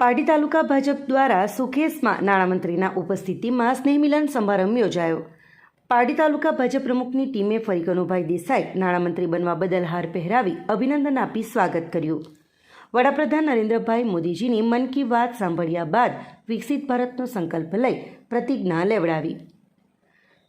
પાટી તાલુકા ભાજપ દ્વારા સુખેસમાં નાણામંત્રીના ઉપસ્થિતિમાં સ્નેહમિલન સમારંભ યોજાયો. પાટી તાલુકા ભાજપ પ્રમુખની ટીમે ફરી કનુભાઈ દેસાઈ નાણામંત્રી બનવા બદલ હાર પહેરાવી અભિનંદન આપી સ્વાગત કર્યું. વડાપ્રધાન નરેન્દ્રભાઈ મોદીજીની મન કી વાત સાંભળ્યા બાદ વિકસિત ભારતનો સંકલ્પ લઈ પ્રતિજ્ઞા લેવડાવી.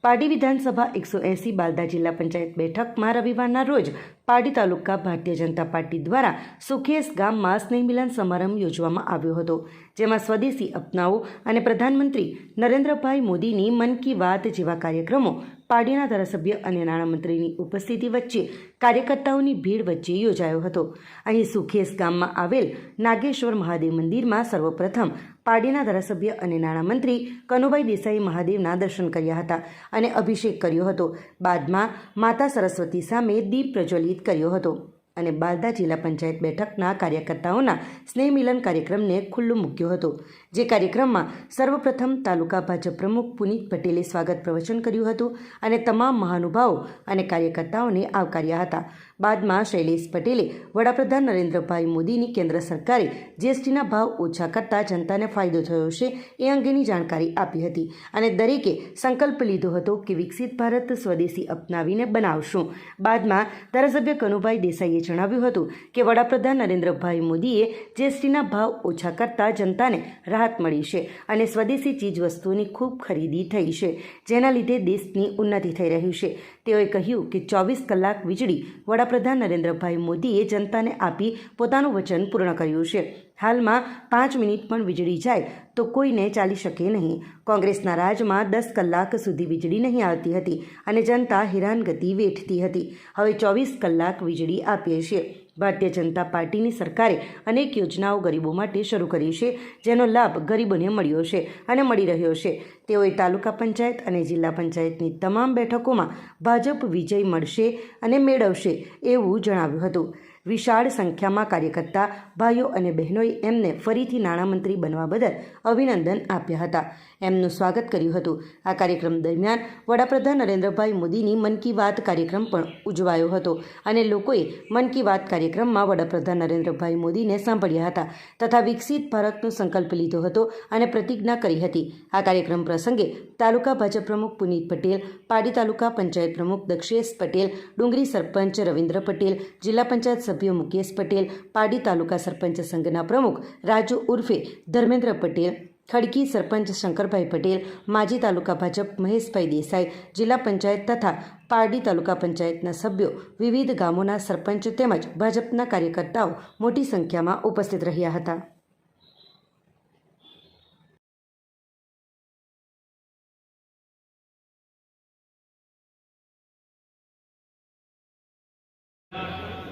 પાટી વિધાનસભા એકસો એંસી બાલદા જિલ્લા પંચાયત બેઠકમાં રવિવારના રોજ પાટી તાલુકા ભારતીય જનતા પાર્ટી દ્વારા સુખેસ ગામમાં સ્નેહમિલન સમારંભ યોજવામાં આવ્યો હતો, જેમાં સ્વદેશી અપનાવો અને પ્રધાનમંત્રી નરેન્દ્રભાઈ મોદીની મન કી વાત જેવા કાર્યક્રમો પાર્ટીના ધારાસભ્ય અને નાણામંત્રીની ઉપસ્થિતિ વચ્ચે કાર્યકર્તાઓની ભીડ વચ્ચે યોજાયો હતો. અહીં સુખેસ ગામમાં આવેલ નાગેશ્વર મહાદેવ મંદિરમાં સર્વપ્રથમ પાર્ટીના ધારાસભ્ય અને નાણામંત્રી કનુભાઈ દેસાઈ મહાદેવના દર્શન કર્યા હતા અને અભિષેક કર્યો હતો. બાદમાં માતા સરસ્વતી સામે દીપ પ્રજ્વલિત કર્યો હતો અને બાલદા જિલ્લા પંચાયત બેઠકના કાર્યકર્તાઓના સ્નેહ મિલન કાર્યક્રમને ખુલ્લું મૂક્યો હતો, જે કાર્યક્રમમાં સર્વપ્રથમ તાલુકા ભાજપ પ્રમુખ પુનિત પટેલે સ્વાગત પ્રવચન કર્યું હતું અને તમામ મહાનુભાવો અને કાર્યકર્તાઓને આવકાર્યા હતા. બાદમાં શૈલેષ પટેલે વડાપ્રધાન નરેન્દ્રભાઈ મોદીની કેન્દ્ર સરકારે જીએસટીના ભાવ ઓછા કરતા જનતાને ફાયદો થયો છે એ અંગેની જાણકારી આપી હતી અને દરેકે સંકલ્પ લીધો હતો કે વિકસિત ભારત સ્વદેશી અપનાવીને બનાવશું. બાદમાં ધારાસભ્ય કનુભાઈ દેસાઈએ જણાવ્યું હતું કે વડાપ્રધાન નરેન્દ્રભાઈ મોદીએ જીએસટીના ભાવ ઓછા કરતા જનતાને રાહત મળી છે અને સ્વદેશી ચીજવસ્તુઓની ખૂબ ખરીદી થઈ છે, જેના લીધે દેશની ઉન્નતિ થઈ રહી છે. તેઓએ કહ્યું કે ચોવીસ કલાક વીજળી વડાપ્રધાન નરેન્દ્રભાઈ મોદીએ જનતાને આપી પોતાનું વચન પૂર્ણ કર્યું છે. હાલમાં પાંચ મિનિટ પણ વીજળી જાય તો કોઈને ચાલી શકે નહીં. કોંગ્રેસના રાજમાં દસ કલાક સુધી વીજળી નહીં આવતી હતી અને જનતા હેરાનગતિ વેઠતી હતી. હવે ચોવીસ કલાક વીજળી આપીએ છીએ. ભારતીય જનતા પાર્ટીની સરકારે અનેક યોજનાઓ ગરીબો માટે શરૂ કરી છે, જેનો લાભ ગરીબોને મળ્યો છે અને મળી રહ્યો છે. તેઓએ તાલુકા પંચાયત અને જિલ્લા પંચાયતની તમામ બેઠકોમાં ભાજપ વિજય મળશે અને મેળવશે એવું જણાવ્યું હતું. વિશાળ સંખ્યામાં કાર્યકર્તા, ભાઈઓ અને બહેનોએ એમને ફરીથી નાણામંત્રી બનવા બદલ અભિનંદન આપ્યા હતા. એમનું સ્વાગત કર્યું હતું. આ કાર્યક્રમ દરમિયાન વડાપ્રધાન નરેન્દ્રભાઈ મોદીની મન કી વાત કાર્યક્રમ પણ ઉજવાયો હતો અને લોકોએ મન કી વાત કાર્યક્રમમાં વડાપ્રધાન નરેન્દ્રભાઈ મોદીને સાંભળ્યા હતા તથા વિકસિત ભારતનો સંકલ્પ લીધો હતો અને પ્રતિજ્ઞા કરી હતી. આ કાર્યક્રમ પ્રસંગે તાલુકા ભાજપ પ્રમુખ પુનિત પટેલ, પાડી તાલુકા પંચાયત પ્રમુખ દક્ષેશ પટેલ, ડુંગરી સરપંચ રવિન્દ્ર પટેલ, જિલ્લા પંચાયત સભ્ય મુકેશ પટેલ પાડી તાલુકા સરપંચ સંઘના પ્રમુખ રાજુ ઉર્ફે ધર્મેન્દ્ર પટેલ ખડકી સરપંચ શંકરભાઈ પટેલ માજી તાલુકા ભાજપ મહેશભાઈ દેસાઈ જિલ્લા પંચાયત તથા પારડી તાલુકા પંચાયતના સભ્યો વિવિધ ગામોના સરપંચ તેમજ ભાજપના કાર્યકર્તાઓ મોટી સંખ્યામાં ઉપસ્થિત રહ્યા હતા.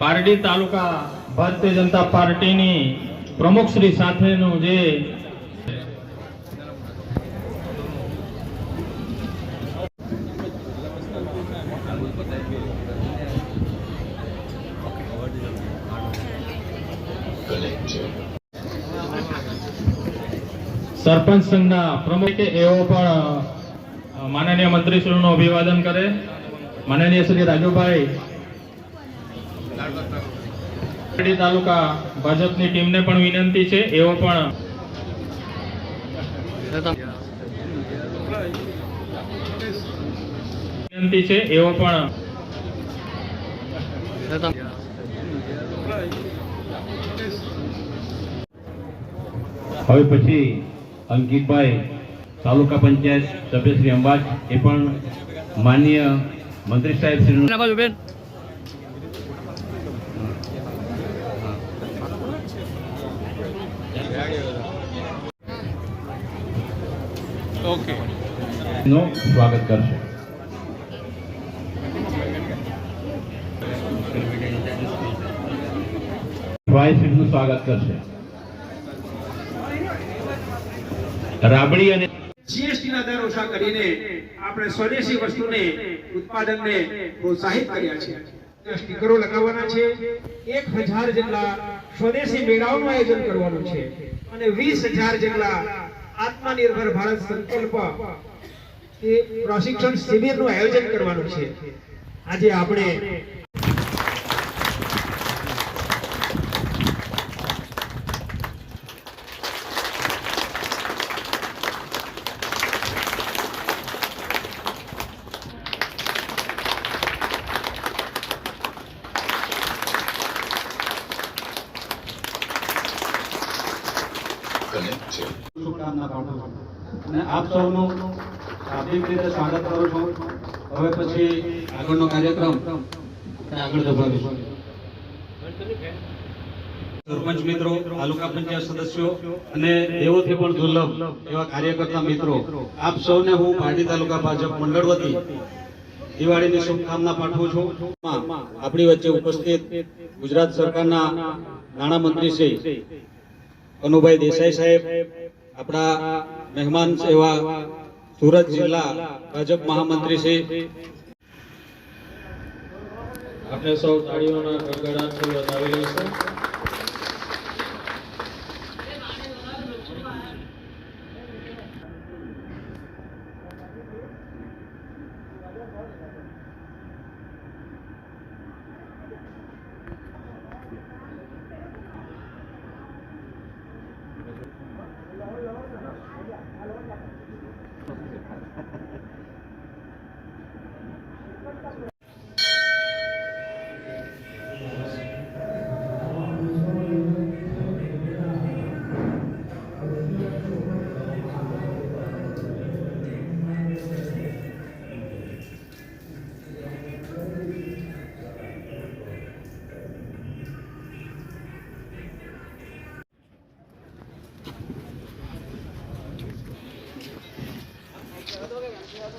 પારડી તાલુકા ભારતીય જનતા પાર્ટીની પ્રમુખ શ્રી સાથેનું જે સરપંચ સંઘના પ્રમુખ કે એવો પણ માનનીય મંત્રીશ્રીનું અભિવાદન કરે. માનનીય શ્રી રાજુભાઈ પારડી તાલુકા ભાજપની ટીમને પણ વિનંતી છે, એવો પણ વિનંતી છે, એવો પણ હવે પછી અંકિતભાઈ, તાલુકા પંચાયત સભ્ય શ્રી અંબાજ, એ પણ માન્ય મંત્રી સાહેબ શ્રીનું ના બાજુ બેન ઓકે નું સ્વાગત કરશે. સ્વાગત કરશે. રાબડી અને જીએસટીના દર ઓછા કરીને આપણે સ્વદેશી વસ્તુને ઉત્પાદનને પ્રોત્સાહિત કર્યા છે. સ્ટીકરો લગાવવાના છે. એક હજાર જેટલા સ્વદેશી મેળાઓનું આયોજન કરવાનું છે. અને વીસ હજાર જેટલા આત્મનિર્ભર ભારત સંકલ્પ પ્રશિક્ષણ શિબિરનું આયોજન કરવાનું છે. આજે આપણે શુભકામના પાઠવું છું અને આપ સૌનું શાબ્દિક રીતે સ્વાગત કરું છું. હવે પછી આગળનો કાર્યક્રમ આગળ ધપાવીશું. સરપંચ મિત્રો તાલુકા પંચાયત સદસ્યો અને દેવોથી પણ દુર્લભ એવા કાર્યકર્તા મિત્રો આપ સૌને હું પારડી તાલુકા ભાજપ મંડળ વતી દિવાળીની શુભકામના પાઠવું છું. આપણી વચ્ચે ઉપસ્થિત ગુજરાત સરકારના નાણામંત્રી શ્રી કનુભાઈ દેસાઈ સાહેબ, આપણા મહેમાન એવા સુરત જિલ્લા ભાજપ મહામંત્રી શ્રી. આપણે સૌ તાળીઓના ગડગડાટથી વધાવી ભારતીય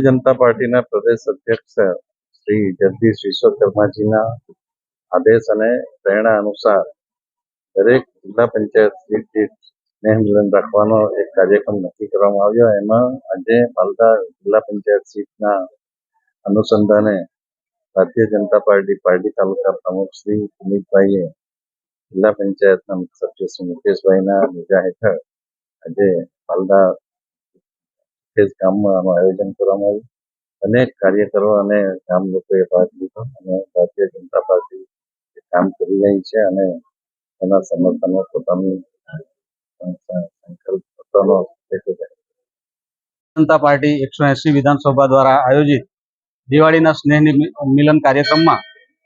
જનતા પાર્ટીના પ્રદેશ અધ્યક્ષ શ્રી જગદીશ વિશ્વકર્માજીના આદેશ અને પ્રેરણા અનુસાર દરેક જિલ્લા પંચાયત સીટ દીઠ સ્નેહ મિલન રાખવાનો એક કાર્યક્રમ નક્કી કરવામાં આવ્યો. એમાં આજે માલદા જિલ્લા પંચાયત સીટના અનુસંધાને ભારતીય જનતા પાર્ટી પાર્ટી તાલુકા પ્રમુખ શ્રી પુનિતભાઈએ જિલ્લા પંચાયતના મુખ્ય સભ્ય શ્રી મુકેશભાઈના નેજા હેઠળ આજે માલદા ગામમાં આનું આયોજન કરવામાં આવ્યું. અનેક કાર્યકરો અને ગામ લોકોએ ભાગ લીધો અને ભારતીય જનતા પાર્ટી કામ કરી રહી છે અને એના સમર્થનમાં પોતાનું જનતા પાર્ટી એકસો વિધાનસભા દ્વારા આયોજિત દિવાળીના સ્નેહ મિલન કાર્યક્રમમાં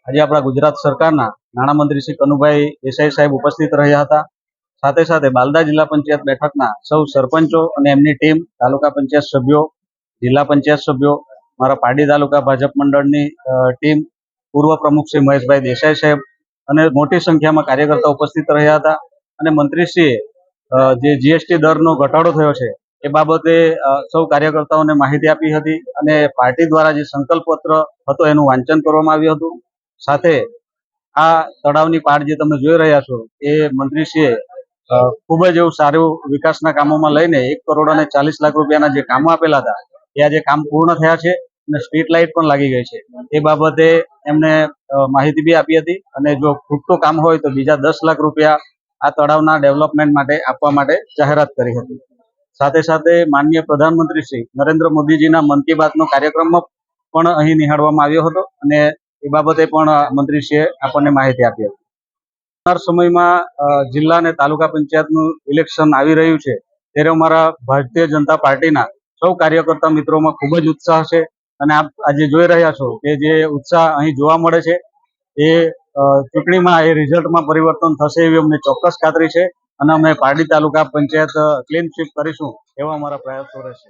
આજે આપણા ગુજરાત સરકારના નાણામંત્રી શ્રી કનુભાઈ દેસાઈ સાહેબ ઉપસ્થિત રહ્યા હતા. સાથે સાથે બાલદા જિલ્લા પંચાયત બેઠકના સૌ સરપંચો અને એમની ટીમ, તાલુકા પંચાયત સભ્યો, જિલ્લા પંચાયત સભ્યો, મારા પારડી તાલુકા ભાજપ મંડળની ટીમ, પૂર્વ પ્રમુખ શ્રી મહેશભાઈ દેસાઈ સાહેબ અને મોટી સંખ્યામાં કાર્યકર્તા ઉપસ્થિત રહ્યા હતા. અને મંત્રીશ્રીએ જે જીએસટી દરનો ઘટાડો થયો છે, એ બાબતે સૌ કાર્યકર્તાઓને માહિતી આપી હતી અને પાર્ટી દ્વારા જે સંકલ્પ પત્ર હતો એનું વાંચન કરવામાં આવ્યું હતું. સાથે, આ તળાવની પાળ જે તમે જોઈ રહ્યા છો, એ મંત્રીશ્રીએ ખૂબ જ એવું સારું વિકાસના કામોમાં લઈને એક કરોડ અને ચાલીસ લાખ રૂપિયાના જે કામો આપેલા હતા, એ આજે કામ પૂર્ણ થયા છે અને સ્ટ્રીટ લાઇટ પણ લાગી ગઈ છે. એ બાબતે એમને માહિતી બી આપી હતી અને જો ખૂટતું કામ હોય તો બીજા દસ લાખ રૂપિયા આ તળાવના ડેવલપમેન્ટ માટે આપવા માટે જાહેરાત કરી હતી. સાથે સાથે માનનીય પ્રધાનમંત્રી શ્રી નરેન્દ્ર મોદીજીના મન કી બાતનો કાર્યક્રમમાં પણ અહીં નિહાળવામાં આવ્યો હતો અને એ બાબતે પણ મંત્રીશ્રીએ આપણને માહિતી આપી હતી. આવનાર સમયમાં જિલ્લા અને તાલુકા પંચાયતનું ઇલેક્શન આવી રહ્યું છે ત્યારે અમારા ભારતીય જનતા પાર્ટીના સૌ કાર્યકર્તા મિત્રોમાં ખૂબ જ ઉત્સાહ છે અને આપ આજે જોઈ રહ્યા છો કે જે ઉત્સાહ અહીં જોવા મળે છે એ ચૂંટણીમાં એ રિઝલ્ટમાં પરિવર્તન થશે એવી અમને ચોક્કસ ખાતરી છે અને અમે પારડી તાલુકા પંચાયત ક્લીન સ્વીપ કરીશું એવા અમારા પ્રયાસો રહેશે.